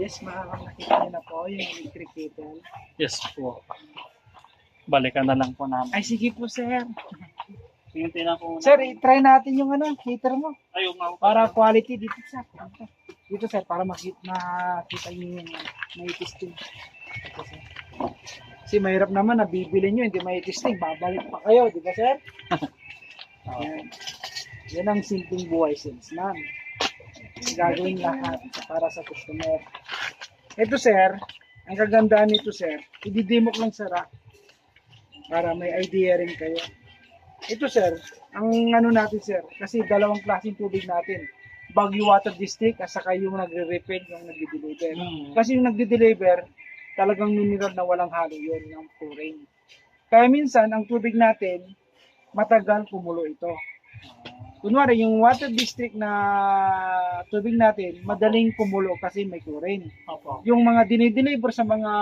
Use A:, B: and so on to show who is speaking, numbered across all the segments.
A: Yes, ma'am. Nakita niyo na po yung electric kettle.
B: Yes po. Balikan na lang po namin.
A: Ay, sige po, sir.
B: Lang po.
A: Sir, i-try natin yung ano, heater mo.
B: Ayaw nga.
A: Para quality dito, sir. Dito, sir, para makita, makita niyo yung may testing. Ito, sir. Kasi mahirap naman na bibili nyo, hindi may testing. Babalik pa kayo, di ba, sir? Yan. Yan ang simpleng buhay salesman. Gagawin lahat para sa customer. Ito, sir, ang kagandahan nito, sir, ididimok lang, sir, ah. Para may idea rin kayo. Ito, sir, ang ano natin, sir, kasi dalawang klaseng tubig natin. Baguio Water District at saka yung nagre-refill, yung nagde-deliver.
B: Hmm.
A: Kasi yung nagde-deliver, talagang mineral na walang halo yun ng chlorine. Kaya minsan, ang tubig natin, matagal kumulo ito. Kunwari, yung water district na tubig natin, madaling kumulo kasi may chlorine.
B: Opo.
A: Yung mga dinideliver sa mga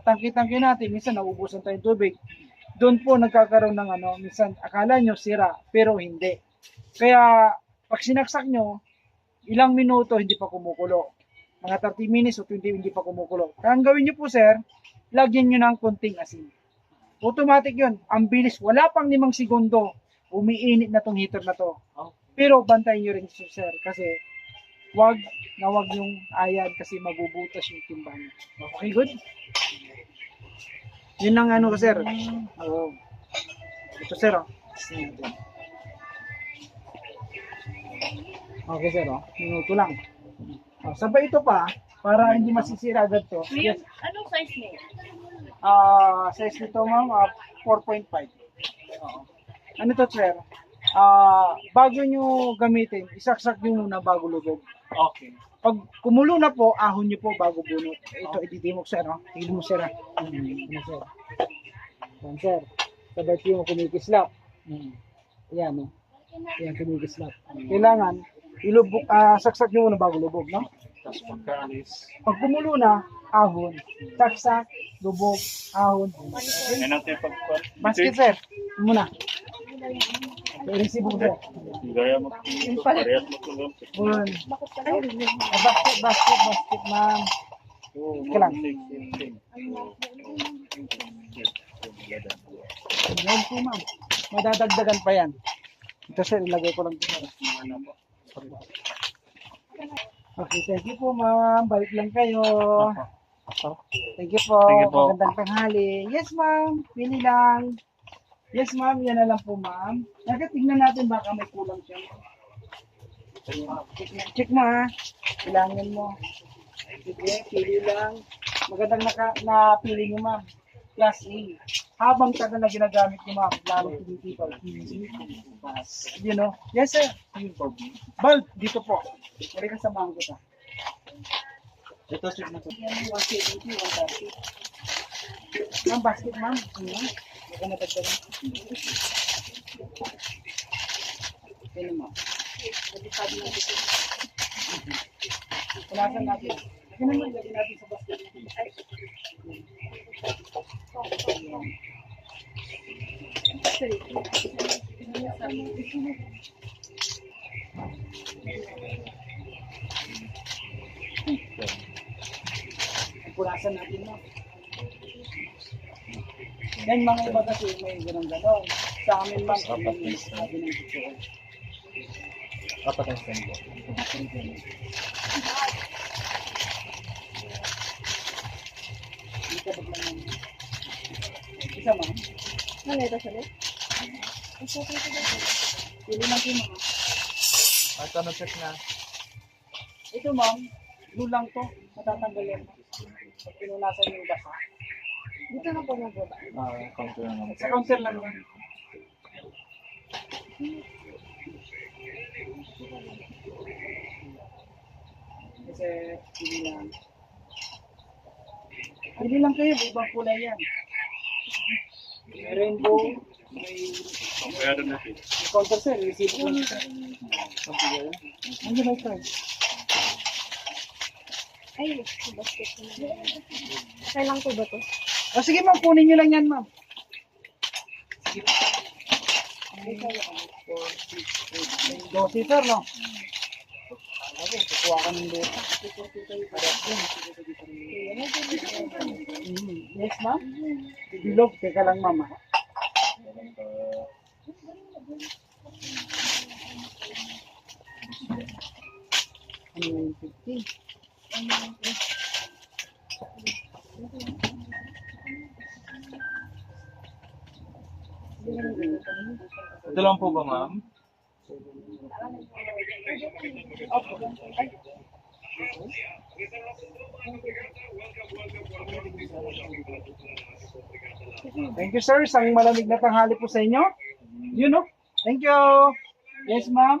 A: tangki-tangki natin, minsan nauubusan tayong tubig. Doon po nagkakaroon ng ano, minsan akala nyo sira, pero hindi. Kaya, pag sinaksak nyo, ilang minuto hindi pa kumukulo. Mga 30 minutes o 20 hindi pa kumukulo. Kaya ang gawin nyo po, sir, lagyan nyo ng konting asin. Automatic yun. Ang bilis. Wala pang limang segundo. Umiinit na tong heater na to.
B: Oh.
A: Pero bantayan nyo rin, sir, kasi wag na wag yung ayan kasi mabubutas yung timbangan. Okay, good? Yun ang ano ko, sir. Oo. Ito, sir, oh. Okay, sir, oh. Minuto lang. Oh, sabay ito pa, para hindi masisira agad to.
C: Ngayon, anong size mo?
A: Ah, size nito, ma'am, ah, 4.5. Oo. Ano to, sir? Ah, bago nyo gamitin, isaksak nyo muna bago lubog.
B: Okay.
A: Pag kumulo na po, ahon nyo po bago bunot. Ito, ididimok sir, no? Tignan mo sir, ha? Ano, sir? Yan, sir. Sabay po yung kumikislap.
B: Hmm.
A: Yan, no? Yan, kumikislap. Kailangan, ilubog, ah, saksak nyo muna bago lubog, no?
B: Tapos pagkaalis.
A: Pag kumulo na, ahon. Saksak, lubog, ahon.
B: Yan ang tipag pa.
A: Basket, sir. Muna. Mo, sir.
B: Gaya mo. Parehas mo
C: na?
A: Ah, Basket, basket, basket, ma'am. Ika lang. Yan po, ma'am. Madadagdagan pa yan. Ito, sir. Ilagay ko lang
B: po?
A: Okay, thank you po, ma'am. Balik lang kayo. Thank you po.
B: Thank you po.
A: Magandang tanghali. Yes, ma'am. Pili lang. Yes, ma'am. Yan na lang po, ma'am. Naga, tignan natin baka may kulang siya. Check, check mo, ha. Kailangan mo. Sige, pili lang. Magandang naka, napili niyo, ma'am. Class A. Habang tagal na ginagamit niyo, ma'am, lalo tinitipal. You know? Yes, sir. Bulb, dito po. Mari ka sa bangko ta.
B: Ito, check na po.
A: Yan yung 170, 130. Ma'am, basket, ma'am. Ano? Baka na. Punasan natin. Yan naman, lagyan natin sa basket. Punasan natin mo. Yan mga iba kasi may ganun ganon. Sa amin ma'am,
B: Apat
A: may
B: na
A: sabi ng totoo.
B: Apat ang stand
A: yun? Isa ma'am.
C: Ano ito sa loob? Isa pa ito dito.
A: Pili lang po ma'am.
B: At ano check na?
A: Ito ma'am, blue lang to. Matatanggal yan. Pag pinunasan yung basa.
C: Dito na po na baba.
B: Ah, counter na naman.
A: Sa counter lang yan. Kasi pili lang. Pili lang kayo, may ibang kulay yan. May rainbow, may
B: Kaya doon natin.
A: may counter sir, receive ko lang sir. Nandiyan may card.
C: Ay, basket na. Kailan ko ba to?
A: O sige ma'am, kunin nyo lang yan ma'am. 12 sir, no? ako, kukuha ka ng lupa. Yes, ma'am? Bilog, teka lang, ma'am. ah. Ano yung 50?
D: Ito lang po ba, ma'am?
A: Thank you, sir. Isang malamig na tanghali po sa inyo. You know? Thank you. Yes, ma'am.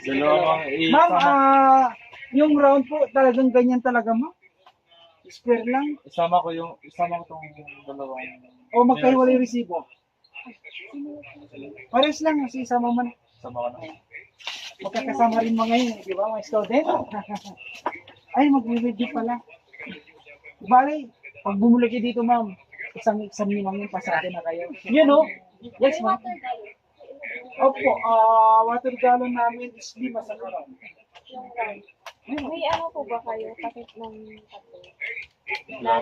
D: Dalawang
A: Ma'am,
D: isama,
A: ah, yung round po, talagang ganyan talaga, ma'am? Square lang?
D: isama ko yung, isama ko tong dalawang,
A: O magkahiwalay resibo? Pares lang, kasi isama man.
D: isama ko na.
A: Magkakasama rin mga yun, di ba, mga student? Ay, mag-review pala. Bali, pag bumuli kayo dito, ma'am, isang exam nyo lang yung pasado na kayo. You know? Yes, ma'am. Opo, ah, water gallon namin is lima sa karon.
C: May ano po ba kayo? Takip ng tatlo? Na